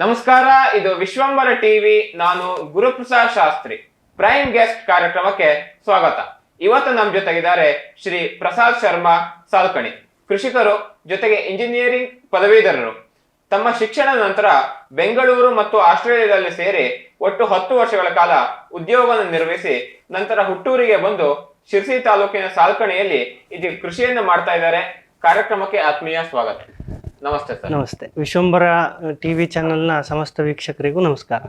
ನಮಸ್ಕಾರ, ಇದು ವಿಶ್ವಂಬರ ಟಿವಿ, ನಾನು ಗುರುಪ್ರಸಾದ್ ಶಾಸ್ತ್ರಿ. ಪ್ರೈಮ್ ಗೆಸ್ಟ್ ಕಾರ್ಯಕ್ರಮಕ್ಕೆ ಸ್ವಾಗತ. ಇವತ್ತು ನಮ್ಮ ಜೊತೆಗಿದ್ದಾರೆ ಶ್ರೀ ಪ್ರಸಾದ್ ಶರ್ಮಾ ಸಾಲ್ಕಣಿ. ಕೃಷಿಕರು ಜೊತೆಗೆ ಇಂಜಿನಿಯರಿಂಗ್ ಪದವೀಧರರು. ತಮ್ಮ ಶಿಕ್ಷಣ ನಂತರ ಬೆಂಗಳೂರು ಮತ್ತು ಆಸ್ಟ್ರೇಲಿಯಾದಲ್ಲಿ ಸೇರಿ ಒಟ್ಟು ಹತ್ತು ವರ್ಷಗಳ ಕಾಲ ಉದ್ಯೋಗವನ್ನು ನಿರ್ವಹಿಸಿ, ನಂತರ ಹುಟ್ಟೂರಿಗೆ ಬಂದು ಶಿರ್ಸಿ ತಾಲೂಕಿನ ಸಾಲ್ಕಣಿಯಲ್ಲಿ ಇದು ಕೃಷಿಯನ್ನು ಮಾಡ್ತಾ ಇದ್ದಾರೆ. ಕಾರ್ಯಕ್ರಮಕ್ಕೆ ಆತ್ಮೀಯ ಸ್ವಾಗತ. ನಮಸ್ತೆ ಸರ್. ನಮಸ್ತೆ. ವಿಶ್ವಂಬರ ಟಿವಿ ಚಾನೆಲ್ನ ಸಮಸ್ತ ವೀಕ್ಷಕರಿಗೂ ನಮಸ್ಕಾರ.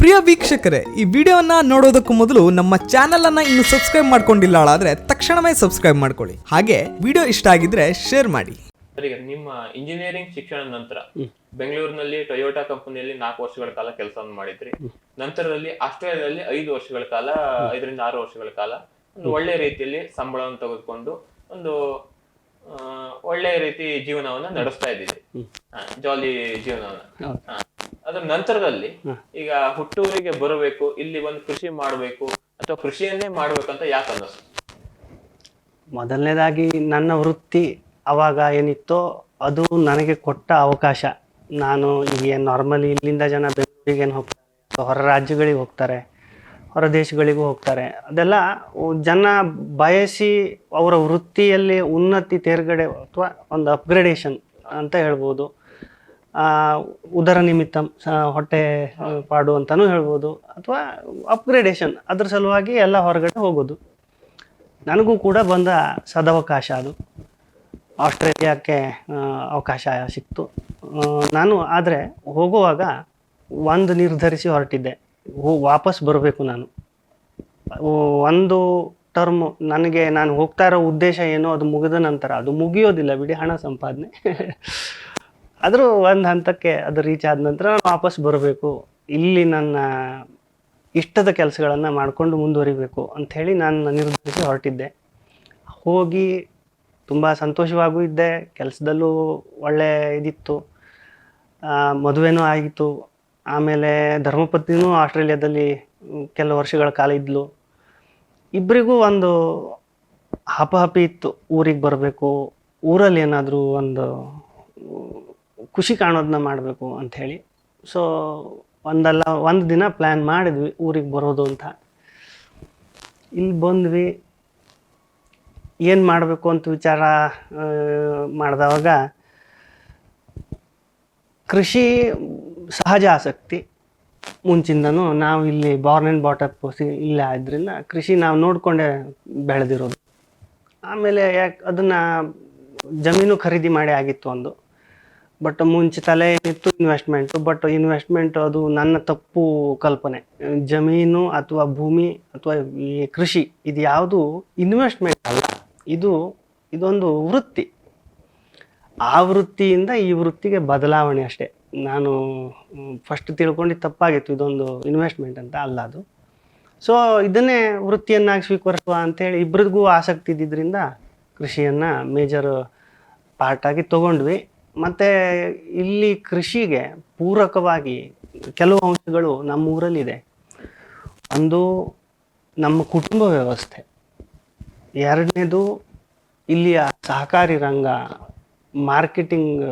ಪ್ರಿಯ ವೀಕ್ಷಕರೇ ಈ ವಿಡಿಯೋನ ನೋಡೋದಕ್ಕೂ ಮೊದಲು ನಮ್ಮ ಚಾನೆಲ್ ಅನ್ನ ಇನ್ನು ಸಬ್ಸ್ಕ್ರೈಬ್ ಮಾಡ್ಕೊಂಡಿಲ್ಲ ಆದ್ರೆ ತಕ್ಷಣವೇ ಸಬ್ಸ್ಕ್ರೈಬ್ ಮಾಡ್ಕೊಳ್ಳಿ. ಹಾಗೆ ವಿಡಿಯೋ ಇಷ್ಟ ಆಗಿದ್ರೆ ಶೇರ್ ಮಾಡಿ. ಸರ್, ಈಗ ನಿಮ್ಮ ಇಂಜಿನಿಯರಿಂಗ್ ಶಿಕ್ಷಣ ನಂತರ ಬೆಂಗಳೂರಿನಲ್ಲಿ ಟೊಯೋಟಾ ಕಂಪನಿಯಲ್ಲಿ ನಾಲ್ಕು ವರ್ಷಗಳ ಕಾಲ ಕೆಲಸವನ್ನು ಮಾಡಿದ್ರಿ. ನಂತರದಲ್ಲಿ ಆಸ್ಟ್ರೇಲಿಯಾದಲ್ಲಿ ಐದು ವರ್ಷಗಳ ಕಾಲ ಐದರಿಂದ ಆರು ವರ್ಷಗಳ ಕಾಲ ಒಂದು ಒಳ್ಳೆ ರೀತಿಯಲ್ಲಿ ಸಂಬಳವನ್ನು ತೆಗೆದುಕೊಂಡು ಒಂದು ಆ, ಒಳ್ಳೆ ರೀತಿ ಜೀವನವನ್ನ ನಡೆಸ್ತಾ ಇದ್ದೀರಿ. ಜಾಲಿ ಜೀವನವನ್ನ. ಹಾ. ಅದ್ರ ನಂತರದಲ್ಲಿ ಈಗ ಹುಟ್ಟೂರಿಗೆ ಬರಬೇಕು ಇಲ್ಲಿ ಒಂದು ಕೃಷಿ ಮಾಡಬೇಕು ಅಥವಾ ಕೃಷಿಯನ್ನೇ ಮಾಡ್ಬೇಕಂತ ಯಾಕೆ ಅನ್ನಿಸ್ತು ಮೊದಲನೇದಾಗಿ ನನ್ನ ವೃತ್ತಿ ಅವಾಗ ಏನಿತ್ತೋ ಅದು ನನಗೆ ಕೊಟ್ಟ ಅವಕಾಶ. ನಾನು ಈಗ ನಾರ್ಮಲಿ ಇಲ್ಲಿಂದ ಜನ ಬೆಂಗಳೂರಿಗೆ ಏನು ಹೋಗ್ತಾರೆ ಹೊರ ರಾಜ್ಯಗಳಿಗೆ ಹೋಗ್ತಾರೆ ಹೊರ ದೇಶಗಳಿಗೂ ಹೋಗ್ತಾರೆ. ಅದೆಲ್ಲ ಜನ ಬಯಸಿ ಅವರ ವೃತ್ತಿಯಲ್ಲಿ ಉನ್ನತಿ ತೇರ್ಗಡೆ ಅಥವಾ ಒಂದು ಅಪ್ಗ್ರೇಡೇಷನ್ ಅಂತ ಹೇಳ್ಬೋದು. ಉದರ ನಿಮಿತ್ತ ಹೊಟ್ಟೆ ಪಾಡು ಅಂತಲೂ ಹೇಳ್ಬೋದು. ಅಥವಾ ಅಪ್ಗ್ರೇಡೇಷನ್ ಅದ್ರ ಸಲುವಾಗಿ ಎಲ್ಲ ಹೊರಗಡೆ ಹೋಗೋದು. ನನಗೂ ಕೂಡ ಬಂದ ಸದವಕಾಶ ಅದು. ಆಸ್ಟ್ರೇಲಿಯಾಕ್ಕೆ ಅವಕಾಶ ಸಿಕ್ತು. ನಾನು ಆದರೆ ಹೋಗುವಾಗ ಒಂದು ನಿರ್ಧರಿಸಿ ಹೊರಟಿದ್ದೆ. ವಾಪಸ್ ಬರಬೇಕು ನಾನು. ಒಂದು ಟರ್ಮ್ ನನಗೆ ನಾನು ಹೋಗ್ತಾ ಇರೋ ಉದ್ದೇಶ ಏನೋ, ಅದು ಮುಗಿದ ನಂತರ, ಅದು ಮುಗಿಯೋದಿಲ್ಲ ಬಿಡಿ, ಹಣ ಸಂಪಾದನೆ. ಆದರೂ ಒಂದು ಹಂತಕ್ಕೆ ಅದು ರೀಚ್ ಆದ ನಂತರ ನಾನು ವಾಪಸ್ ಬರಬೇಕು. ಇಲ್ಲಿ ನನ್ನ ಇಷ್ಟದ ಕೆಲಸಗಳನ್ನು ಮಾಡಿಕೊಂಡು ಮುಂದುವರಿಬೇಕು ಅಂಥೇಳಿ ನಾನು ನಿರ್ಧರಿಸಿ ಹೊರಟಿದ್ದೆ. ಹೋಗಿ ತುಂಬ ಸಂತೋಷವಾಗೂ ಇದ್ದೆ, ಕೆಲಸದಲ್ಲೂ ಒಳ್ಳೆ ಇದಿತ್ತು. ಮದುವೆನೂ ಆಗಿತ್ತು. ಆಮೇಲೆ ಧರ್ಮಪತ್ನಿನೂ ಆಸ್ಟ್ರೇಲಿಯಾದಲ್ಲಿ ಕೆಲವು ವರ್ಷಗಳ ಕಾಲ ಇದ್ಲು. ಇಬ್ಬರಿಗೂ ಒಂದು ಹಪಹಪಿ ಇತ್ತು. ಊರಿಗೆ ಬರಬೇಕು, ಊರಲ್ಲಿ ಏನಾದರೂ ಒಂದು ಖುಷಿ ಕಾಣೋದನ್ನ ಮಾಡಬೇಕು ಅಂಥೇಳಿ ಸೊ ಒಂದಲ್ಲ, ಒಂದು ದಿನ ಪ್ಲ್ಯಾನ್ ಮಾಡಿದ್ವಿ ಊರಿಗೆ ಬರೋದು ಅಂತ. ಇಲ್ಲಿ ಬಂದ್ವಿ. ಏನು ಮಾಡಬೇಕು ಅಂತ ವಿಚಾರ ಮಾಡಿದವಾಗ ಕೃಷಿ ಸಹಜ ಆಸಕ್ತಿ. ಮುಂಚಿಂದನೂ ನಾವು ಇಲ್ಲಿ ಬಾರ್ನ್ ಆ್ಯಂಡ್ ಬಾಟಪ್ ಇಲ್ಲ ಆದ್ದರಿಂದ ಕೃಷಿ ನಾವು ನೋಡಿಕೊಂಡೇ ಬೆಳೆದಿರೋದು. ಆಮೇಲೆ ಯಾಕೆ ಅದನ್ನು ಜಮೀನು ಖರೀದಿ ಮಾಡಿ ಆಗಿತ್ತು ಒಂದು. ಬಟ್ ಮುಂಚೆ ತಲೆ ಏನಿತ್ತು ಇನ್ವೆಸ್ಟ್ಮೆಂಟು ಬಟ್ ಇನ್ವೆಸ್ಟ್ಮೆಂಟ್ ಅದು ನನ್ನ ತಪ್ಪು ಕಲ್ಪನೆ. ಜಮೀನು ಅಥವಾ ಭೂಮಿ ಅಥವಾ ಈ ಕೃಷಿ ಇದು ಯಾವುದು ಇನ್ವೆಸ್ಟ್ಮೆಂಟ್ ಅಲ್ಲ. ಇದು ಇದೊಂದು ವೃತ್ತಿ. ಆ ವೃತ್ತಿಯಿಂದ ಈ ವೃತ್ತಿಗೆ ಬದಲಾವಣೆ ಅಷ್ಟೇ. ನಾನು ಫಸ್ಟ್ ತಿಳ್ಕೊಂಡು ತಪ್ಪಾಗಿತ್ತು, ಇದೊಂದು ಇನ್ವೆಸ್ಟ್ಮೆಂಟ್ ಅಂತ ಅಲ್ಲ ಅದು. ಸೊ ಇದನ್ನೇ ವೃತ್ತಿಯನ್ನಾಗಿ ಸ್ವೀಕರಿಸುವ ಅಂತೇಳಿ ಇಬ್ಬರಿಗೂ ಆಸಕ್ತಿ ಇದ್ದಿದ್ದರಿಂದ ಕೃಷಿಯನ್ನು ಮೇಜರ್ ಪಾರ್ಟಾಗಿ ತಗೊಂಡ್ವಿ. ಮತ್ತು ಇಲ್ಲಿ ಕೃಷಿಗೆ ಪೂರಕವಾಗಿ ಕೆಲವು ಅಂಶಗಳು ನಮ್ಮ ಊರಲ್ಲಿದೆ ಒಂದು ನಮ್ಮ ಕುಟುಂಬ ವ್ಯವಸ್ಥೆ. ಎರಡನೇದು ಇಲ್ಲಿಯ ಸಹಕಾರಿ ರಂಗ ಮಾರ್ಕೆಟಿಂಗ್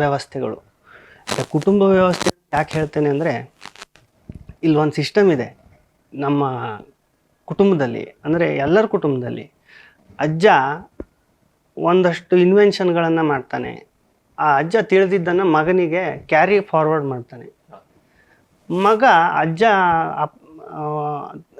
ವ್ಯವಸ್ಥೆಗಳು. ಕುಟುಂಬ ವ್ಯವಸ್ಥೆ ಯಾಕೆ ಹೇಳ್ತೇನೆ ಅಂದರೆ ಇಲ್ಲಿ ಒಂದು ಸಿಸ್ಟಮ್ ಇದೆ. ನಮ್ಮ ಕುಟುಂಬದಲ್ಲಿ, ಅಂದರೆ ಎಲ್ಲರ ಕುಟುಂಬದಲ್ಲಿ ಅಜ್ಜ ಒಂದಷ್ಟು ಇನ್ವೆನ್ಷನ್ಗಳನ್ನು ಮಾಡ್ತಾನೆ. ಆ ಅಜ್ಜ ತಿಳಿದಿದ್ದನ್ನು ಮಗನಿಗೆ ಕ್ಯಾರಿ ಫಾರ್ವರ್ಡ್ ಮಾಡ್ತಾನೆ. ಮಗ ಅಜ್ಜ ಅಪ್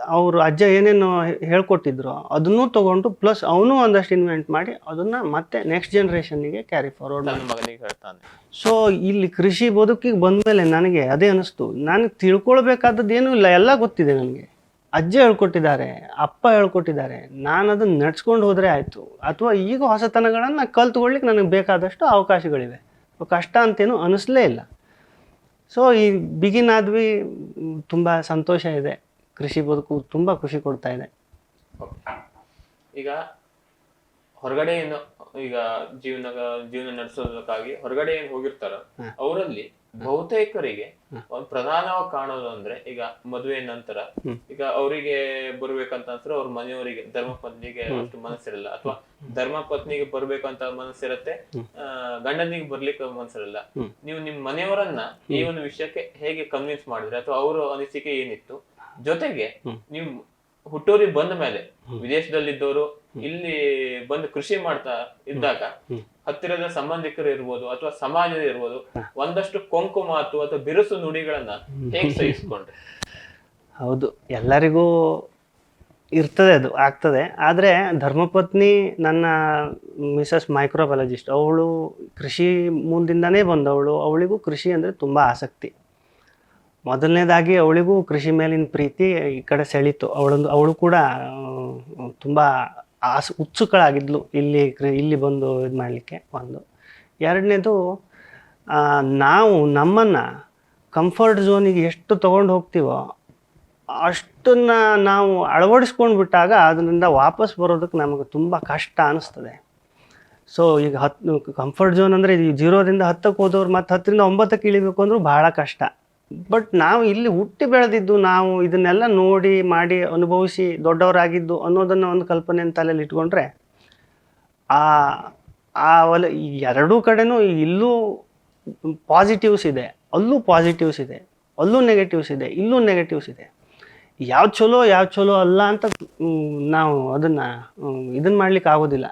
ಅವರು ಅಜ್ಜ ಏನೇನು ಹೇಳ್ಕೊಟ್ಟಿದ್ರು ಅದನ್ನೂ ತಗೊಂಡು ಪ್ಲಸ್ ಅವನು ಒಂದಷ್ಟು ಇನ್ವೆಂಟ್ ಮಾಡಿ ಅದನ್ನ ಮತ್ತೆ ನೆಕ್ಸ್ಟ್ ಜನ್ರೇಷನ್ಗೆ ಕ್ಯಾರಿ ಫಾರ್ವರ್ಡ್ ನನ್ನ ಮಗನಿಗೆ ಹೇಳ್ತಾನೆ. ಸೊ ಇಲ್ಲಿ ಕೃಷಿ ಬದುಕಿಗೆ ಬಂದಮೇಲೆ ನನಗೆ ಅದೇ ಅನಿಸ್ತು. ನಾನು ತಿಳ್ಕೊಳ್ಬೇಕಾದದ್ದು ಏನೂ ಇಲ್ಲ ಎಲ್ಲ ಗೊತ್ತಿದೆ ನನಗೆ. ಅಜ್ಜ ಹೇಳ್ಕೊಟ್ಟಿದ್ದಾರೆ ಅಪ್ಪ ಹೇಳ್ಕೊಟ್ಟಿದ್ದಾರೆ ನಾನು ಅದನ್ನ ನಡ್ಸ್ಕೊಂಡು ಹೋದರೆ ಆಯಿತು. ಅಥವಾ ಈಗ ಹೊಸತನಗಳನ್ನು ಕಲ್ತ್ಕೊಳ್ಳಿಕ್ಕೆ ನನಗೆ ಬೇಕಾದಷ್ಟು ಅವಕಾಶಗಳಿವೆ. ಕಷ್ಟ ಅಂತೇನು ಅನಿಸ್ಲೇ ಇಲ್ಲ. ಸೊ ಈ ಬಿಗಿನ್ ಆದ್ವಿ ತುಂಬ ಸಂತೋಷ ಇದೆ. ಕೃಷಿ ಬದುಕು ತುಂಬ ಖುಷಿ ಕೊಡ್ತಾ ಇದೆ. ಈಗ ಹೊರಗಡೆ ಏನು ಈಗ ಜೀವನ ಜೀವನ ನಡೆಸೋದಕ್ಕಾಗಿ ಹೊರಗಡೆ ಏನು ಹೋಗಿರ್ತಾರ ಅವರಲ್ಲಿ ಬಹುತೇಕರಿಗೆ ಒಂದು ಪ್ರಧಾನವಾಗಿ ಕಾಣೋದು ಅಂದ್ರೆ ಈಗ ಮದುವೆ ನಂತರ ಈಗ ಅವರಿಗೆ ಬರ್ಬೇಕಂತ ಅಂದ್ರೆ ಅವ್ರ ಮನೆಯವರಿಗೆ ಧರ್ಮ ಪತ್ನಿಗೆ ಅಷ್ಟು ಮನಸ್ಸಿರಲ್ಲ. ಅಥವಾ ಧರ್ಮ ಪತ್ನಿಗೆ ಬರ್ಬೇಕಂತ ಮನಸ್ಸಿರತ್ತೆ ಆ, ಗಂಡನಿಗೆ ಬರ್ಲಿಕ್ಕೆ ಮನಸ್ಸಿರಲ್ಲ. ನೀವು ನಿಮ್ ಮನೆಯವರನ್ನ ಈ ಒಂದು ವಿಷಯಕ್ಕೆ ಹೇಗೆ ಕನ್ವಿನ್ಸ್ ಮಾಡಿದ್ರೆ? ಅಥವಾ ಅವ್ರ ಅನಿಸಿಕೆ ಏನಿತ್ತು? ಜೊತೆಗೆ ನೀವು ಹುಟ್ಟೂರಿಗೆ ಬಂದ ಮೇಲೆ ವಿದೇಶದಲ್ಲಿದ್ದವರು ಇಲ್ಲಿ ಬಂದು ಕೃಷಿ ಮಾಡ್ತಾ ಇದ್ದಾಗ ಹತ್ತಿರದ ಸಂಬಂಧಿಕರು ಇರ್ಬೋದು ಅಥವಾ ಸಮಾಜದ ಇರ್ಬೋದು ಒಂದಷ್ಟು ಕೊಂಕು ಮಾತು ಅಥವಾ ಬಿರುಸು ನುಡಿಗಳನ್ನ ಹೇಗೆ ಸಹಿಸ್ಕೊಂಡ್ರೆ? ಹೌದು ಎಲ್ಲರಿಗೂ ಇರ್ತದೆ ಅದು ಆಗ್ತದೆ. ಆದರೆ ಧರ್ಮಪತ್ನಿ ನನ್ನ ಮಿಸಸ್ ಮೈಕ್ರೋಬಯಾಲಜಿಸ್ಟ್ ಅವಳು ಕೃಷಿ ಮುಂದಿಂದನೇ ಬಂದವಳು. ಅವಳಿಗೂ ಕೃಷಿ ಅಂದರೆ ತುಂಬ ಆಸಕ್ತಿ. ಮೊದಲನೇದಾಗಿ ಅವಳಿಗೂ ಕೃಷಿ ಮೇಲಿನ ಪ್ರೀತಿ ಈ ಕಡೆ ಸೆಳೀತು. ಅವಳೊಂದು ಅವಳು ಕೂಡ ತುಂಬ ಆಸ ಉತ್ಸುಕಳಾಗಿದ್ಲು ಇಲ್ಲಿ ಇಲ್ಲಿ ಬಂದು ಇದು ಮಾಡಲಿಕ್ಕೆ ಒಂದು. ಎರಡನೇದು ನಾವು ನಮ್ಮನ್ನು ಕಂಫರ್ಟ್ ಝೋನಿಗೆ ಎಷ್ಟು ತೊಗೊಂಡು ಹೋಗ್ತೀವೋ ಅಷ್ಟನ್ನು ನಾವು ಅಳವಡಿಸ್ಕೊಂಡು ಬಿಟ್ಟಾಗ ಅದರಿಂದ ವಾಪಸ್ ಬರೋದಕ್ಕೆ ನಮಗೆ ತುಂಬ ಕಷ್ಟ ಅನ್ನಿಸ್ತದೆ ಸೊ ಈಗ ಹತ್ತು ಕಂಫರ್ಟ್ ಝೋನ್ ಅಂದರೆ ಇದು ಜೀರೋದಿಂದ ಹತ್ತಕ್ಕೆ ಹೋದವ್ರು ಮತ್ತು ಹತ್ತರಿಂದ ಒಂಬತ್ತಕ್ಕೆ ಇಳಿಬೇಕು ಅಂದರೂ ಭಾಳ ಕಷ್ಟ. ಬಟ್ ನಾವು ಇಲ್ಲಿ ಹುಟ್ಟಿ ಬೆಳೆದಿದ್ದು ನಾವು ಇದನ್ನೆಲ್ಲ ನೋಡಿ, ಮಾಡಿ, ಅನುಭವಿಸಿ ದೊಡ್ಡವರಾಗಿದ್ದು ಅನ್ನೋದನ್ನು ಒಂದು ಕಲ್ಪನೆ ತಲೆಯಲ್ಲಿ ಇಟ್ಕೊಂಡ್ರೆ, ಆ ಆ ಒಲ ಎರಡೂ ಕಡೆನೂ ಇಲ್ಲೂ ಪಾಸಿಟಿವ್ಸ್ ಇದೆ. ಅಲ್ಲೂ ಪಾಸಿಟಿವ್ಸ್ ಇದೆ. ಅಲ್ಲೂ ನೆಗೆಟಿವ್ಸ್ ಇದೆ. ಇಲ್ಲೂ ನೆಗೆಟಿವ್ಸ್ ಇದೆ. ಯಾವ ಚಲೋ ಯಾವ ಚಲೋ ಅಲ್ಲ ಅಂತ ನಾವು ಅದನ್ನು ಇದನ್ನು ಮಾಡ್ಲಿಕ್ಕೆ ಆಗೋದಿಲ್ಲ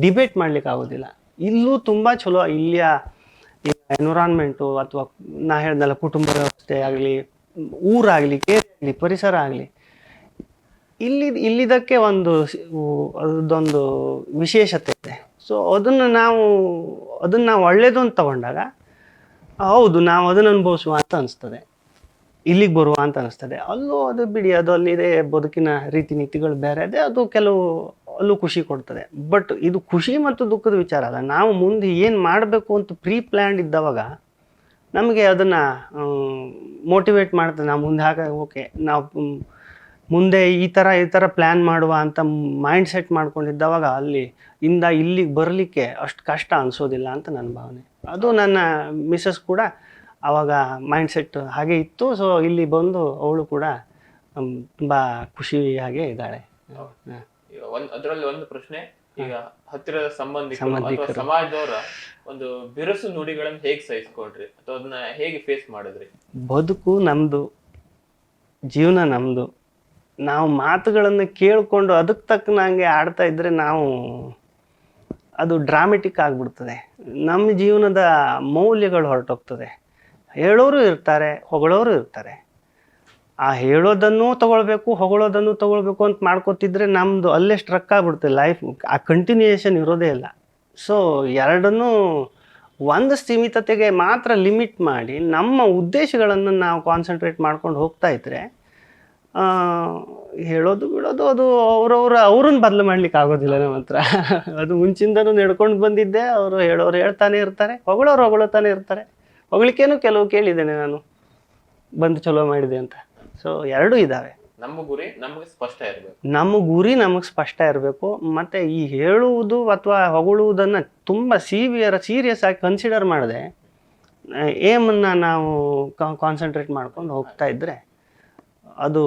ಡಿಬೇಟ್ ಮಾಡ್ಲಿಕ್ಕೆ ಆಗೋದಿಲ್ಲ ಇಲ್ಲೂ ತುಂಬ ಚಲೋ ಇಲ್ಲಿಯ ಎನ್ವಿರಾನ್ಮೆಂಟು ಅಥವಾ ನಾ ಹೇಳ್ದಲ್ಲ ಕುಟುಂಬ ವ್ಯವಸ್ಥೆ ಆಗಲಿ, ಊರಾಗಲಿ ಕೇರಿ ಆಗಲಿ ಪರಿಸರ ಆಗಲಿ, ಇಲ್ಲಿ, ಇಲ್ಲಿದಕ್ಕೆ ಒಂದು ಅದೊಂದು ವಿಶೇಷತೆ ಇದೆ. ಸೊ ಅದನ್ನು ನಾವು ಅದನ್ನು ನಾವು ಒಳ್ಳೆಯದು ಅಂತ ತಗೊಂಡಾಗ, ಹೌದು, ನಾವು ಅದನ್ನು ಅನುಭವಿಸುವ ಅಂತ ಅನಿಸ್ತದೆ. ಇಲ್ಲಿಗೆ ಬರುವ ಅಂತ ಅನಿಸ್ತದೆ. ಅಲ್ಲೂ ಅದು ಬಿಡಿ, ಅದು ಅಲ್ಲಿದೆ ಬದುಕಿನ ರೀತಿ ನೀತಿಗಳು ಬೇರೆ ಇದೆ, ಅದು ಕೆಲವು ಅಲ್ಲೂ ಖುಷಿ ಕೊಡ್ತದೆ. ಬಟ್ ಇದು ಖುಷಿ ಮತ್ತು ದುಃಖದ ವಿಚಾರ ಅಲ್ಲ. ನಾವು ಮುಂದೆ ಏನು ಮಾಡಬೇಕು ಅಂತ ಪ್ರೀ ಪ್ಲ್ಯಾನ್ ಇದ್ದವಾಗ ನಮಗೆ ಅದನ್ನು ಮೋಟಿವೇಟ್ ಮಾಡ್ತದೆ. ನಾವು ಮುಂದೆ ಹಾಗೆ ಓಕೆ ನಾವು ಮುಂದೆ ಈ ಥರ ಈ ಥರ ಪ್ಲ್ಯಾನ್ ಮಾಡುವ ಅಂತ ಮೈಂಡ್ ಸೆಟ್ ಮಾಡ್ಕೊಂಡಿದ್ದವಾಗ ಅಲ್ಲಿ, ಇಂದ ಇಲ್ಲಿಗೆ ಬರಲಿಕ್ಕೆ ಅಷ್ಟು ಕಷ್ಟ ಅನಿಸೋದಿಲ್ಲ ಅಂತ ನನ್ನ ಭಾವನೆ. ಅದು ನನ್ನ ಮಿಸ್ಸಸ್ ಕೂಡ ಆವಾಗ ಮೈಂಡ್ ಸೆಟ್ ಹಾಗೆ ಇತ್ತು. ಸೊ ಇಲ್ಲಿ ಬಂದು ಅವಳು ಕೂಡ ತುಂಬ ಖುಷಿಯಾಗೆ ಇದ್ದಾಳೆ. ಈಗ ಒಂದ್ ಅದರಲ್ಲಿ ಒಂದು ಪ್ರಶ್ನೆ ಈಗ ಹತ್ತಿರದ ಸಂಬಂಧಿಕರು ಅಥವಾ. ಸಮಾಜದವರ ಒಂದು ಬಿರುಸು ನುಡಿಗಳನ್ನು ಹೇಗೆ ಸಹಿಸ್ಕೊಂಡ್ರಿ? ಅಥವಾ ಅದನ್ನ ಹೇಗೆ ಫೇಸ್ ಮಾಡಿದ್ರಿ? ಬದುಕು ನಮ್ದು ಜೀವನ ನಮ್ದು. ನಾವು ಮಾತುಗಳನ್ನು ಕೇಳಿಕೊಂಡು ಅದಕ್ಕೆ ತಕ್ಕನಂಗೆ ಆಡ್ತಾ ಇದ್ರೆ ನಾವು ಅದು ಡ್ರಾಮೆಟಿಕ್ ಆಗ್ಬಿಡ್ತದೆ. ನಮ್ಮ ಜೀವನದ ಮೌಲ್ಯಗಳು ಹೊರಟೋಗ್ತದೆ. ಹೇಳೋರು ಇರ್ತಾರೆ ಹೊಗಳೋರು ಇರ್ತಾರೆ. ಆ ಹೇಳೋದನ್ನು ತಗೊಳ್ಬೇಕು ಹೊಗಳೋದನ್ನು ತಗೊಳ್ಬೇಕು ಅಂತ ಮಾಡ್ಕೋತಿದ್ರೆ ನಮ್ಮದು ಅಲ್ಲೇ ಸ್ಟ್ರಕ್ ಆಗ್ಬಿಡುತ್ತೆ ಲೈಫ್ ಆ ಕಂಟಿನ್ಯೂಯೇಷನ್ ಇರೋದೇ ಇಲ್ಲ. ಸೊ ಎರಡನ್ನೂ ಒಂದು ಸೀಮಿತತೆಗೆ ಮಾತ್ರ ಲಿಮಿಟ್ ಮಾಡಿ ನಮ್ಮ ಉದ್ದೇಶಗಳನ್ನು ನಾವು ಕಾನ್ಸಂಟ್ರೇಟ್ ಮಾಡ್ಕೊಂಡು ಹೋಗ್ತಾ ಇದ್ರೆ ಆ, ಹೇಳೋದು ಬಿಡೋದು ಅದು ಅವ್ರವ್ರ ಅವ್ರನ್ನ ಬದಲು ಮಾಡ್ಲಿಕ್ಕೆ ಆಗೋದಿಲ್ಲ ನಮ್ಮ ಹತ್ರ. ಅದು ಮುಂಚಿಂದನೂ ನಡ್ಕೊಂಡು ಬಂದಿದ್ದೆ ಅವರು ಹೇಳೋರು ಹೇಳ್ತಾನೆ ಇರ್ತಾರೆ ಹೊಗಳೋರು ಹೊಗಳತಾನೆ ಇರ್ತಾರೆ. ಹೊಗಳಿಕೆನೂ ಕೆಲವು ಕೇಳಿದ್ದೇನೆ ನಾನು. ಬಂದು ಚಲೋ ಮಾಡಿದೆ ಅಂತ. ಸೊ ಎರಡೂ ಇದ್ದಾವೆ ನಮ್ಮ ಗುರಿ ನಮಗೆ ಸ್ಪಷ್ಟ ಇರಬೇಕು. ನಮ್ಮ ಗುರಿ ನಮಗೆ ಸ್ಪಷ್ಟ ಇರಬೇಕು. ಮತ್ತೆ ಈ ಹೇಳುವುದು ಅಥವಾ ಹೊಗಳುವುದನ್ನು ತುಂಬ ಸೀವಿಯರ್ ಸೀರಿಯಸ್ ಆಗಿ ಕನ್ಸಿಡರ್ ಮಾಡದೆ ಏಮನ್ನು ನಾವು ಕಾನ್ಸಂಟ್ರೇಟ್ ಮಾಡ್ಕೊಂಡು ಹೋಗ್ತಾ ಇದ್ದರೆ ಅದು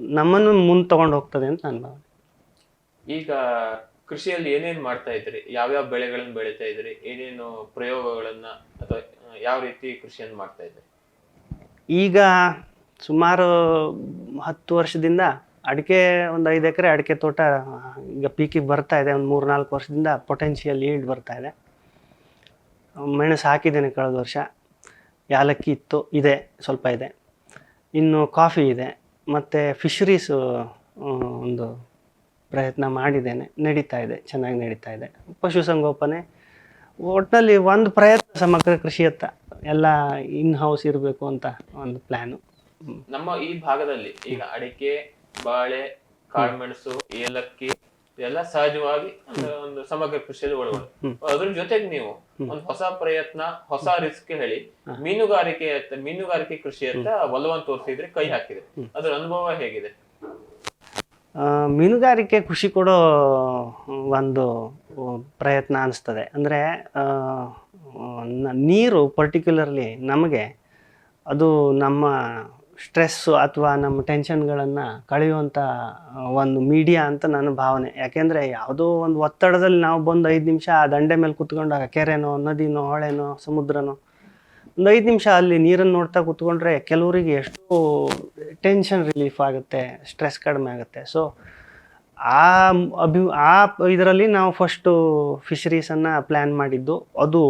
ನಮ್ಮನ್ನು ಮುಂದೆ ತಗೊಂಡು ಹೋಗ್ತದೆ ಅಂತ ನನ್ನ ಭಾವನೆ. ಈಗ ಕೃಷಿಯಲ್ಲಿ ಏನೇನು ಮಾಡ್ತಾ ಇದ್ರಿ? ಯಾವ್ಯಾವ ಬೆಳೆಗಳನ್ನ ಬೆಳೀತಾ ಇದ್ರಿ? ಏನೇನು ಪ್ರಯೋಗಗಳನ್ನ ಅಥವಾ ಯಾವ ರೀತಿ ಕೃಷಿಯನ್ನು ಮಾಡ್ತಾ ಇದ್ದೀರಿ ಈಗ ಸುಮಾರು ಹತ್ತು ವರ್ಷದಿಂದ ಅಡಿಕೆ ಒಂದು ಐದು ಎಕರೆ ಅಡಿಕೆ ತೋಟ ಈಗ ಪೀಕಿಗೆ ಬರ್ತಾ ಇದೆ, ಒಂದು ಮೂರು ನಾಲ್ಕು ವರ್ಷದಿಂದ ಪೊಟೆನ್ಷಿಯಲ್ ಈಲ್ಡ್ ಬರ್ತಾ ಇದೆ. ಮೆಣಸು ಹಾಕಿದ್ದೇನೆ ಕಳೆದ ವರ್ಷ. ಯಾಲಕ್ಕಿ ಇತ್ತು, ಇದೆ, ಸ್ವಲ್ಪ ಇದೆ. ಇನ್ನು ಕಾಫಿ ಇದೆ. ಮತ್ತು ಫಿಶರೀಸು ಒಂದು ಪ್ರಯತ್ನ ಮಾಡಿದ್ದೇನೆ. ನಡೀತಾ ಇದೆ, ಚೆನ್ನಾಗಿ ನಡೀತಾ ಇದೆ. ಪಶುಸಂಗೋಪನೆ ಒಟ್ಟಿನಲ್ಲಿ ಒಂದು ಪ್ರಯತ್ನ ಸಮಗ್ರ ಕೃಷಿಯತ್ತ ಎಲ್ಲ ಇನ್ ಹೌಸ್ ಇರಬೇಕು ಅಂತ ಒಂದು ಪ್ಲ್ಯಾನು ನಮ್ಮ ಈ ಭಾಗದಲ್ಲಿ ಈಗ ಅಡಿಕೆ ಬಾಳೆ ಕಾಳುಮೆಣಸು ಏಲಕ್ಕಿ ಎಲ್ಲ ಸಹಜವಾಗಿ ಒಂದು ಸಮಗ್ರ ಕೃಷಿಯಲ್ಲಿ ಒಳಗೊಂಡು. ಅದ್ರ ಜೊತೆಗೆ ನೀವು ಒಂದು ಹೊಸ ಪ್ರಯತ್ನ ಹೊಸ ರಿಸ್ಕ್ ಹೇಳಿ ಮೀನುಗಾರಿಕೆ ಮೀನುಗಾರಿಕೆ ಮೀನುಗಾರಿಕೆ ಕೃಷಿಯತ್ತ ಒಲವನ್ನು ತೋರಿಸಿದ್ರೆ ಕೈ ಹಾಕಿದೆ. ಅದ್ರ ಅನುಭವ ಹೇಗಿದೆ? ಮೀನುಗಾರಿಕೆ ಖುಷಿ ಕೊಡೋ ಒಂದು ಪ್ರಯತ್ನ ಅನಿಸ್ತದೆ. ಅಂದರೆ ನೀರು ಪರ್ಟಿಕ್ಯುಲರ್ಲಿ ನಮಗೆ, ಅದು ನಮ್ಮ ಸ್ಟ್ರೆಸ್ಸು ಅಥವಾ ನಮ್ಮ ಟೆನ್ಷನ್ಗಳನ್ನು ಕಳೆಯುವಂಥ ಒಂದು ಮೀಡಿಯಾ ಅಂತ ನನ್ನ ಭಾವನೆ. ಯಾಕೆಂದರೆ ಯಾವುದೋ ಒಂದು ಒತ್ತಡದಲ್ಲಿ ನಾವು ಬಂದು ಐದು ನಿಮಿಷ ಆ ದಂಡೆ ಮೇಲೆ ಕುತ್ಕೊಂಡಾಗ ಕೆರೆನೋ, ನದಿನೋ, ಹೊಳೆನೋ, ಸಮುದ್ರನೋ ಒಂದು ಐದು ನಿಮಿಷ ಅಲ್ಲಿ ನೀರನ್ನು ನೋಡ್ತಾ ಕೂತ್ಕೊಂಡ್ರೆ ಕೆಲವರಿಗೆ ಎಷ್ಟು ಟೆನ್ಷನ್ ರಿಲೀಫ್ ಆಗುತ್ತೆ ಸ್ಟ್ರೆಸ್ ಕಡಿಮೆ ಆಗುತ್ತೆ. ಸೊ ಆ ಅಭಿ, ಆ ಇದರಲ್ಲಿ ನಾವು ಫಸ್ಟು ಫಿಶರೀಸನ್ನು ಪ್ಲ್ಯಾನ್ ಮಾಡಿದ್ದು. ಅದು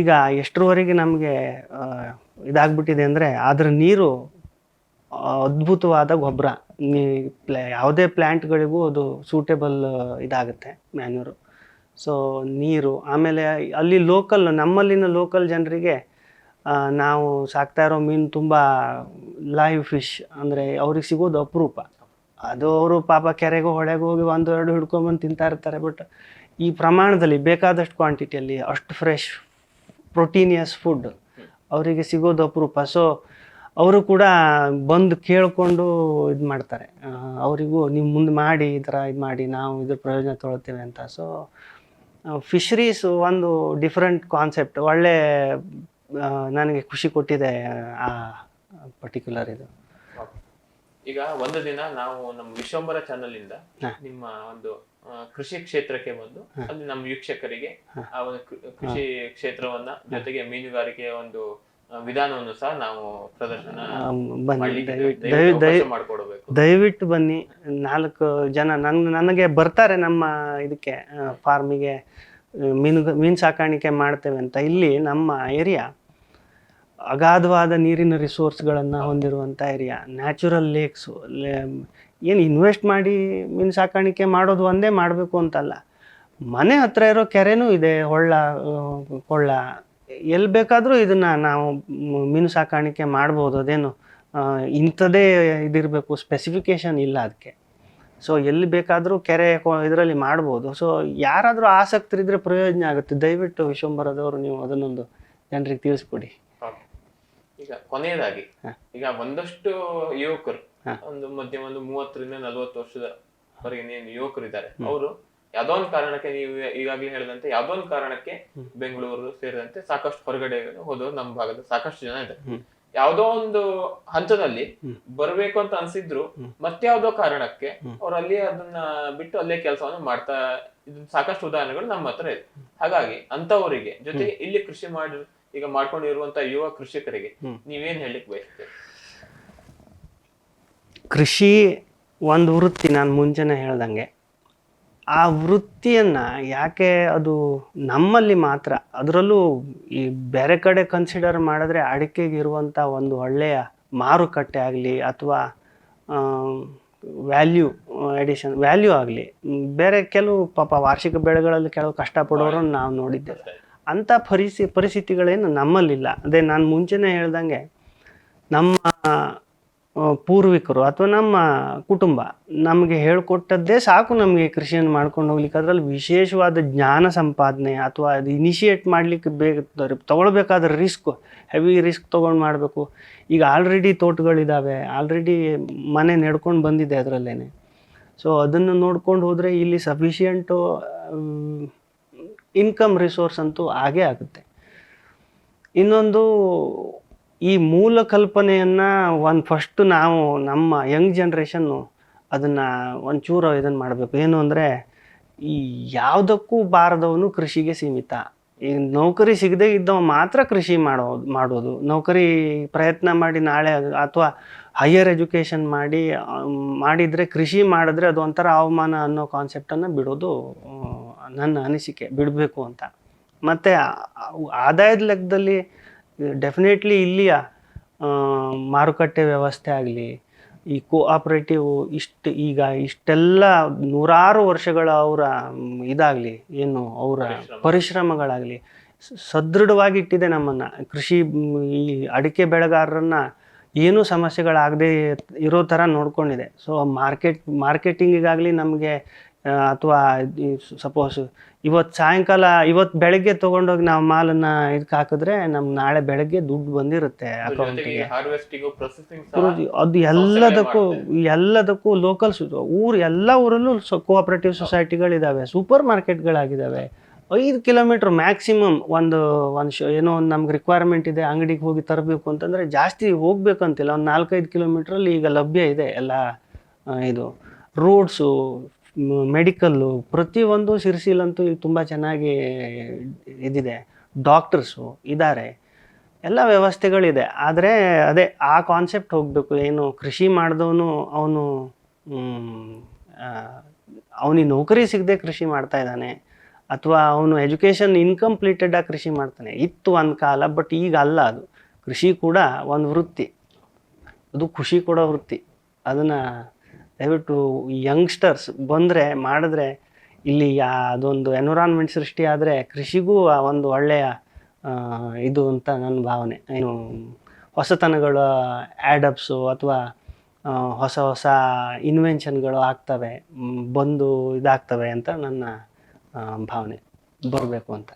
ಈಗ ಎಷ್ಟರವರೆಗೆ ನಮಗೆ ಇದಾಗ್ಬಿಟ್ಟಿದೆ ಅಂದರೆ ಅದರ ನೀರು ಅದ್ಭುತವಾದ ಗೊಬ್ಬರ. ನೀ, ಪ್ಲೇ, ಯಾವುದೇ ಪ್ಲ್ಯಾಂಟ್ಗಳಿಗೂ ಅದು ಸೂಟೇಬಲ್ ಇದಾಗುತ್ತೆ ಮ್ಯಾನ್ಯೂರು ಸೊ ನೀರು, ಆಮೇಲೆ ಅಲ್ಲಿ ಲೋಕಲ್ ನಮ್ಮಲ್ಲಿನ ಲೋಕಲ್ ಜನರಿಗೆ ನಾವು ಸಾಕ್ತಾ ಇರೋ ಮೀನು ತುಂಬ ಲೈವ್ ಫಿಶ್ ಅಂದರೆ ಅವ್ರಿಗೆ ಸಿಗೋದು ಅಪರೂಪ. ಅದು ಅವರು ಪಾಪ ಕೆರೆಗೂ ಹೊಳೆಗೂ ಹೋಗಿ ಒಂದು, ಎರಡು ಹಿಡ್ಕೊಂಬಂದು ತಿಂತಾ ಇರ್ತಾರೆ. ಬಟ್ ಈ ಪ್ರಮಾಣದಲ್ಲಿ ಬೇಕಾದಷ್ಟು ಕ್ವಾಂಟಿಟಿಯಲ್ಲಿ ಅಷ್ಟು ಫ್ರೆಶ್ ಪ್ರೋಟೀನಿಯಸ್ ಫುಡ್ ಅವರಿಗೆ ಸಿಗೋದು ಅಪರೂಪ. ಸೊ ಅವರು ಕೂಡ ಬಂದು ಕೇಳಿಕೊಂಡು ಇದು ಮಾಡ್ತಾರೆ. ಅವರಿಗೂ ನೀವು ಮುಂದೆ ಮಾಡಿ, ಈ ಥರ ಇದು ಮಾಡಿ, ನಾವು ಇದ್ರ ಪ್ರಯೋಜನ ತೊಗೊಳ್ತೇವೆ ಅಂತ. ಸೊ ಫಿಶರೀಸ್ ಒಂದು ಡಿಫ್ರೆಂಟ್ ಕಾನ್ಸೆಪ್ಟ್ ಒಳ್ಳೆ ನನಗೆ ಖುಷಿ ಕೊಟ್ಟಿದೆ ಆ ಪರ್ಟಿಕ್ಯುಲರ್ ಇದು. ಈಗ ಒಂದು ದಿನ ನಾವು ನಮ್ಮ ವಿಶ್ವಂಬರ ಚಾನಲ್ ಇಂದ ನಿಮ್ಮ ಒಂದು ಕೃಷಿ ಕ್ಷೇತ್ರಕ್ಕೆ ಬಂದು ಅಲ್ಲಿ ನಮ್ಮ ವೀಕ್ಷಕರಿಗೆ ಆ ಒಂದು ಕೃಷಿ ಕ್ಷೇತ್ರವನ್ನ ಜೊತೆಗೆ ಮೀನುಗಾರಿಕೆಯ ಒಂದು ವಿಧಾನವನ್ನು ಸಹ ನಾವು ಪ್ರದರ್ಶನ ಬನ್ನಿ ಮಾಡ್ಲಿಕ್ಕೆ ದಯವಿಟ್ಟು ದಯವಿಟ್ಟು ದಯ ದಯ ಅವಕಾಶ ಮಾಡಿಕೊಡ್ಬೇಕು. ದಯವಿಟ್ಟು ಬನ್ನಿ. ನಾಲ್ಕು ಜನ ನನ್ ನನಗೆ ಬರ್ತಾರೆ ನಮ್ಮ ಇದಕ್ಕೆ ಫಾರ್ಮಿಗೆ ಮೀನು ಮೀನು ಸಾಕಾಣಿಕೆ ಮಾಡ್ತೇವೆ ಅಂತ. ಇಲ್ಲಿ ನಮ್ಮ ಏರಿಯಾ ಅಗಾಧವಾದ ನೀರಿನ ರಿಸೋರ್ಸ್ಗಳನ್ನು ಹೊಂದಿರುವಂಥ ಏರಿಯಾ ನ್ಯಾಚುರಲ್ ಲೇಕ್ಸು ಏನು ಇನ್ವೆಸ್ಟ್ ಮಾಡಿ ಮೀನು ಸಾಕಾಣಿಕೆ ಮಾಡೋದು ಒಂದೇ ಮಾಡಬೇಕು ಅಂತಲ್ಲ. ಮನೆ ಹತ್ರ ಇರೋ ಕೆರೆನೂ ಇದೆ ಹೊಳ್ಳ ಆ, ಕೊಳ್ಳ ಎಲ್ಲಿ ಬೇಕಾದರೂ ಇದನ್ನು ನಾವು ಮೀನು ಸಾಕಾಣಿಕೆ ಮಾಡ್ಬೋದು ಅದೇನು ಆ, ಇಂಥದ್ದೇ ಇದಿರಬೇಕು ಸ್ಪೆಸಿಫಿಕೇಶನ್ ಇಲ್ಲ ಅದಕ್ಕೆ ಸೊ ಎಲ್ಲಿ ಬೇಕಾದರೂ ಕೆರೆ ಇದರಲ್ಲಿ ಮಾಡ್ಬೋದು. ಸೊ ಯಾರಾದರೂ ಆಸಕ್ತರಿದ್ರೆ ಪ್ರಯೋಜನ ಆಗುತ್ತೆ. ದಯವಿಟ್ಟು ವಿಶ್ವಂಬರದವರು ನೀವು ಅದನ್ನೊಂದು ಜನರಿಗೆ ತಿಳಿಸ್ಕೊಡಿ. ಈಗ ಕೊನೆಯದಾಗಿ ಈಗ ಒಂದಷ್ಟು ಯುವಕರು ಒಂದು ಮಧ್ಯ ಒಂದು ಮೂವತ್ತರಿಂದ ನಲವತ್ತು ವರ್ಷದ ವರೆಗೆ ಏನು ಯುವಕರು ಇದ್ದಾರೆ ಅವರು ಯಾವ್ದೋ ಒಂದು ಕಾರಣಕ್ಕೆ ನೀವು ಈಗಾಗಲೇ ಹೇಳಿದಂತೆ ಯಾವ್ದೋ ಒಂದು ಕಾರಣಕ್ಕೆ ಬೆಂಗಳೂರು ಸೇರಿದಂತೆ ಸಾಕಷ್ಟು ಹೊರಗಡೆ ಹೋದವರು ನಮ್ಮ ಭಾಗದ ಸಾಕಷ್ಟು ಜನ ಇದೆ. ಯಾವ್ದೋ ಒಂದು ಹಂತದಲ್ಲಿ ಬರಬೇಕು ಅಂತ ಅನ್ಸಿದ್ರು ಹ್ಮ್. ಮತ್ಯಾವ್ದೋ ಕಾರಣಕ್ಕೆ ಹ್ಮ್. ಅವ್ರು ಅಲ್ಲಿ ಅದನ್ನ ಬಿಟ್ಟು ಅಲ್ಲೇ ಕೆಲಸವನ್ನು ಮಾಡ್ತಾ ಸಾಕಷ್ಟು ಉದಾಹರಣೆಗಳು ನಮ್ಮ ಹತ್ರ ಇದೆ ಹಾಗಾಗಿ ಅಂತವರಿಗೆ ಜೊತೆಗೆ ಇಲ್ಲಿ ಕೃಷಿ ಮಾಡಿ ಈಗ ಮಾಡ್ಕೊಂಡಿರುವಂತ ಯುವ ಕೃಷಿಕರಿಗೆ. ನೀವೇನ್ ಹೇಳಲಿಕ್ಕೆ ಬಯಸ್ತೀರಿ ಕೃಷಿ ಒಂದು ವೃತ್ತಿ ನಾನು ಮುಂಚೆನೇ ಹೇಳ್ದಂಗೆ ಆ ವೃತ್ತಿಯನ್ನು ಯಾಕೆ ಅದು ನಮ್ಮಲ್ಲಿ ಮಾತ್ರ, ಅದರಲ್ಲೂ ಈ ಬೇರೆ ಕಡೆ ಕನ್ಸಿಡರ್ ಮಾಡಿದ್ರೆ ಅಡಿಕೆಗೆ ಇರುವಂಥ ಒಂದು ಒಳ್ಳೆಯ ಮಾರುಕಟ್ಟೆ ಆಗಲಿ ಅಥವಾ ವ್ಯಾಲ್ಯೂ ಎಡಿಷನ್ ವ್ಯಾಲ್ಯೂ ಆಗಲಿ, ಬೇರೆ ಕೆಲವು ಪಾಪ ವಾರ್ಷಿಕ ಬೆಳೆಗಳಲ್ಲಿ ಕೆಲವು ಕಷ್ಟಪಡೋರನ್ನು ನಾವು ನೋಡಿದ್ದೇವೆ. ಅಂಥ ಪರಿಸ್ಥಿ ಪರಿಸ್ಥಿತಿಗಳೇನು ನಮ್ಮಲ್ಲಿಲ್ಲ. ಅದೇ ನಾನು ಮುಂಚೆನೇ ಹೇಳ್ದಂಗೆ ನಮ್ಮ ಪೂರ್ವಿಕರು ಅಥವಾ ನಮ್ಮ ಕುಟುಂಬ ನಮಗೆ ಹೇಳ್ಕೊಟ್ಟದ್ದೇ ಸಾಕು ನಮಗೆ ಕೃಷಿಯನ್ನು ಮಾಡ್ಕೊಂಡು ಹೋಗ್ಲಿಕ್ಕೆ. ಅದರಲ್ಲಿ ವಿಶೇಷವಾದ ಜ್ಞಾನ ಸಂಪಾದನೆ ಅಥವಾ ಅದು ಇನಿಷಿಯೇಟ್ ಮಾಡಲಿಕ್ಕೆ ಬೇಗ ತೊಗೊಳ್ಬೇಕಾದ ರಿಸ್ಕ್ ಹೆವಿ ರಿಸ್ಕ್ ತೊಗೊಂಡು ಮಾಡಬೇಕು. ಈಗ ಆಲ್ರೆಡಿ ತೋಟಗಳಿದ್ದಾವೆ ಆಲ್ರೆಡಿ ಮನೆ ನೆಡ್ಕೊಂಡು ಬಂದಿದೆ ಅದರಲ್ಲೇ ಸೊ ಅದನ್ನು ನೋಡ್ಕೊಂಡು ಹೋದರೆ ಇಲ್ಲಿ ಸಫಿಷಿಯಂಟು ಇನ್ಕಮ್ ರಿಸೋರ್ಸ್ ಅಂತೂ ಆಗೇ ಆಗುತ್ತೆ. ಇನ್ನೊಂದು ಈ ಮೂಲ ಕಲ್ಪನೆಯನ್ನು ಒಂದು ಫಸ್ಟ್ ನಾವು ನಮ್ಮ ಯಂಗ್ ಜನ್ರೇಷನ್ನು ಅದನ್ನು ಒಂಚೂರು ಇದನ್ನು ಮಾಡಬೇಕು. ಏನು ಅಂದರೆ, ಈ ಯಾವುದಕ್ಕೂ ಬಾರದವನು ಕೃಷಿಗೆ ಸೀಮಿತ. ಈಗ ನೌಕರಿ ಸಿಗದೇ ಇದ್ದವ ಮಾತ್ರ ಕೃಷಿ ಮಾಡೋದು ಮಾಡೋದು. ನೌಕರಿ ಪ್ರಯತ್ನ ಮಾಡಿ ನಾಳೆ ಅಥವಾ ಹೈಯರ್ ಎಜುಕೇಷನ್ ಮಾಡಿ ಮಾಡಿದರೆ, ಕೃಷಿ ಮಾಡಿದ್ರೆ ಅದು ಒಂಥರ ಅವಮಾನ ಅನ್ನೋ ಕಾನ್ಸೆಪ್ಟನ್ನು ಬಿಡೋದು ನನ್ನ ಅನಿಸಿಕೆ. ಬಿಡಬೇಕು ಅಂತ. ಮತ್ತು ಆದಾಯದ ಲೆಕ್ಕದಲ್ಲಿ ಡೆಫಿನೆಟ್ಲಿ ಇಲ್ಲಿಯ ಮಾರುಕಟ್ಟೆ ವ್ಯವಸ್ಥೆ ಆಗಲಿ ಈ ಕೋಆಪರೇಟಿವ್ ಇಷ್ಟು ಈಗ ಇಷ್ಟೆಲ್ಲ ನೂರಾರು ವರ್ಷಗಳ ಅವರ ಇದಾಗಲಿ ಏನು ಅವರ ಪರಿಶ್ರಮ. ಪರಿಶ್ರಮಗಳಾಗಲಿ ಸದೃಢವಾಗಿ ಇಟ್ಟಿದೆ ನಮ್ಮನ್ನು ಕೃಷಿ ಈ ಅಡಿಕೆ ಬೆಳೆಗಾರರನ್ನು ಏನೂ ಸಮಸ್ಯೆಗಳಾಗದೇ ಇರೋ ಥರ ನೋಡ್ಕೊಂಡಿದೆ ಸೊ ಮಾರ್ಕೆಟ್ ಮಾರ್ಕೆಟಿಂಗಿಗಾಗಲಿ ನಮಗೆ ಅಥವಾ ಸಪೋಸ್ ಇವತ್ತು ಸಾಯಂಕಾಲ ಇವತ್ತು ಬೆಳಗ್ಗೆ ತೊಗೊಂಡೋಗಿ ನಾವು ಮಾಲನ್ನ ಇದಕ್ಕೆ ಹಾಕಿದ್ರೆ ನಮ್ಗೆ ನಾಳೆ ಬೆಳಗ್ಗೆ ದುಡ್ಡು ಬಂದಿರುತ್ತೆ ಅಕೌಂಟಿಗೆ ಅದು ಎಲ್ಲದಕ್ಕೂ ಎಲ್ಲದಕ್ಕೂ ಲೋಕಲ್ ಊರು ಎಲ್ಲ ಊರಲ್ಲೂ ಕೋಆಪರೇಟಿವ್ ಸೊಸೈಟಿಗಳಿದ್ದಾವೆ ಸೂಪರ್ ಮಾರ್ಕೆಟ್ಗಳಾಗಿದ್ದಾವೆ ಐದು ಕಿಲೋಮೀಟ್ರ್ ಮ್ಯಾಕ್ಸಿಮಮ್ ಒಂದು ಒಂದು ಶೋ ಏನೋ ಒಂದು ನಮ್ಗೆ ರಿಕ್ವೈರ್ಮೆಂಟ್ ಇದೆ ಅಂಗಡಿಗೆ ಹೋಗಿ ತರಬೇಕು ಅಂತಂದರೆ ಜಾಸ್ತಿ ಹೋಗ್ಬೇಕಂತಿಲ್ಲ. ಒಂದು ನಾಲ್ಕೈದು ಕಿಲೋಮೀಟ್ರಲ್ಲಿ ಈಗ ಲಭ್ಯ ಇದೆ ಎಲ್ಲ ಇದು. ರೋಡ್ಸು ಮೆಡಿಕಲ್ಲು ಪ್ರತಿಯೊಂದು ಶಿರ್ಸಿಲಂತೂ ಇಲ್ಲಿ ತುಂಬ ಚೆನ್ನಾಗಿ ಇದಿದೆ. ಡಾಕ್ಟರ್ಸು ಇದ್ದಾರೆ ಎಲ್ಲ ವ್ಯವಸ್ಥೆಗಳಿದೆ. ಆದರೆ ಅದೇ ಆ ಕಾನ್ಸೆಪ್ಟ್ ಹೋಗಬೇಕು. ಏನು ಕೃಷಿ ಮಾಡಿದವನು ಅವನು ಅವನಿಗೆ ನೌಕರಿ ಸಿಗದೆ ಕೃಷಿ ಮಾಡ್ತಾ ಇದ್ದಾನೆ. ಅಥವಾ ಅವನು ಎಜುಕೇಷನ್ ಇನ್ಕಂಪ್ಲೀಟೆಡಾಗಿ ಕೃಷಿ ಮಾಡ್ತಾನೆ. ಇತ್ತು ಒಂದು ಕಾಲ ಬಟ್ ಈಗ ಅಲ್ಲ ಅದು. ಕೃಷಿ ಕೂಡ ಒಂದು ವೃತ್ತಿ. ಅದು ಖುಷಿ ಕೊಡೋ ವೃತ್ತಿ. ಅದನ್ನು ದಯವಿಟ್ಟು ಯಂಗ್ಸ್ಟರ್ಸ್ ಬಂದರೆ, ಮಾಡಿದ್ರೆ ಇಲ್ಲಿ ಅದೊಂದು ಎನ್ವಿರಾನ್ಮೆಂಟ್ ಸೃಷ್ಟಿ ಆದರೆ ಕೃಷಿಗೂ ಆ ಒಂದು ಒಳ್ಳೆಯ ಇದು ಅಂತ ನನ್ನ ಭಾವನೆ. ಏನು ಹೊಸತನಗಳ ಆ್ಯಡಪ್ಸು ಅಥವಾ ಹೊಸ ಹೊಸ ಇನ್ವೆನ್ಷನ್ಗಳು ಆಗ್ತವೆ, ಬಂದು ಇದಾಗ್ತವೆ ಅಂತ ನನ್ನ ಭಾವನೆ. ಬರಬೇಕು ಅಂತ.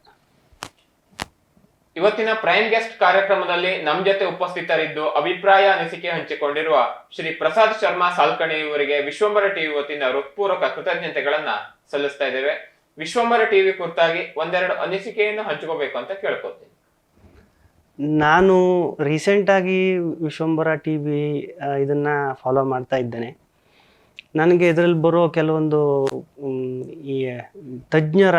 ಇವತ್ತಿನ ಪ್ರೈಮ್ ಗೆಸ್ಟ್ ಕಾರ್ಯಕ್ರಮದಲ್ಲಿ ನಮ್ಮ ಜೊತೆ ಉಪಸ್ಥಿತರಿದ್ದು ಅಭಿಪ್ರಾಯ ಅನಿಸಿಕೆ ಹಂಚಿಕೊಂಡಿರುವ ಶ್ರೀ ಪ್ರಸಾದ್ ಶರ್ಮಾ ಸಾಲ್ಕಣಿ ಇವರಿಗೆ ವಿಶ್ವಂಬರ ಟಿವಿ ವತಿಯಿಂದ ಹೃತ್ಪೂರ್ವಕ ಕೃತಜ್ಞತೆಗಳನ್ನ ಸಲ್ಲಿಸ್ತಾ ಇದ್ದೇವೆ. ವಿಶ್ವಂಬರ ಟಿವಿ ಕುರಿತಾಗಿ ಒಂದೆರಡು ಅನಿಸಿಕೆಯನ್ನು ಹಂಚಿಕೋಬೇಕು ಅಂತ ಕೇಳ್ಕೊತೀನಿ ನಾನು ರೀಸೆಂಟಾಗಿ ವಿಶ್ವಂಬರ ಟಿವಿ ಇದನ್ನ ಇದನ್ನು ಫಾಲೋ ಮಾಡ್ತಾ ಇದ್ದೇನೆ. ನನಗೆ ಇದರಲ್ಲಿ ಬರೋ ಕೆಲವೊಂದು ಈ ತಜ್ಞರ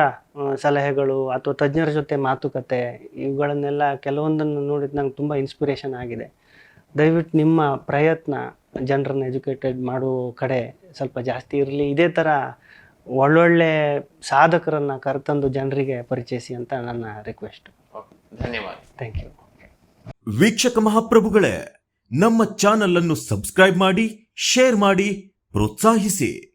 ಸಲಹೆಗಳು ಅಥವಾ ತಜ್ಞರ ಜೊತೆ ಮಾತುಕತೆ ಇವುಗಳನ್ನೆಲ್ಲ ಕೆಲವೊಂದನ್ನು ನೋಡಿದ ನಂಗೆ ತುಂಬ ಇನ್ಸ್ಪಿರೇಷನ್ ಆಗಿದೆ. ದಯವಿಟ್ಟು ನಿಮ್ಮ ಪ್ರಯತ್ನ ಜನರನ್ನು ಎಜುಕೇಟೆಡ್ ಮಾಡೋ ಕಡೆ ಸ್ವಲ್ಪ ಜಾಸ್ತಿ ಇರಲಿ. ಇದೇ ಥರ ಒಳ್ಳೊಳ್ಳೆ ಸಾಧಕರನ್ನು ಕರೆತಂದು ಜನರಿಗೆ ಪರಿಚಯಿಸಿ ಅಂತ ನನ್ನ ರಿಕ್ವೆಸ್ಟ್ ಧನ್ಯವಾದ. ಥ್ಯಾಂಕ್ ಯು ವೀಕ್ಷಕ ಮಹಾಪ್ರಭುಗಳೇ ನಮ್ಮ ಚಾನಲ್ ಅನ್ನು ಸಬ್ಸ್ಕ್ರೈಬ್ ಮಾಡಿ ಶೇರ್ ಮಾಡಿ ಪ್ರೋತ್ಸಾಹಿಸಿ.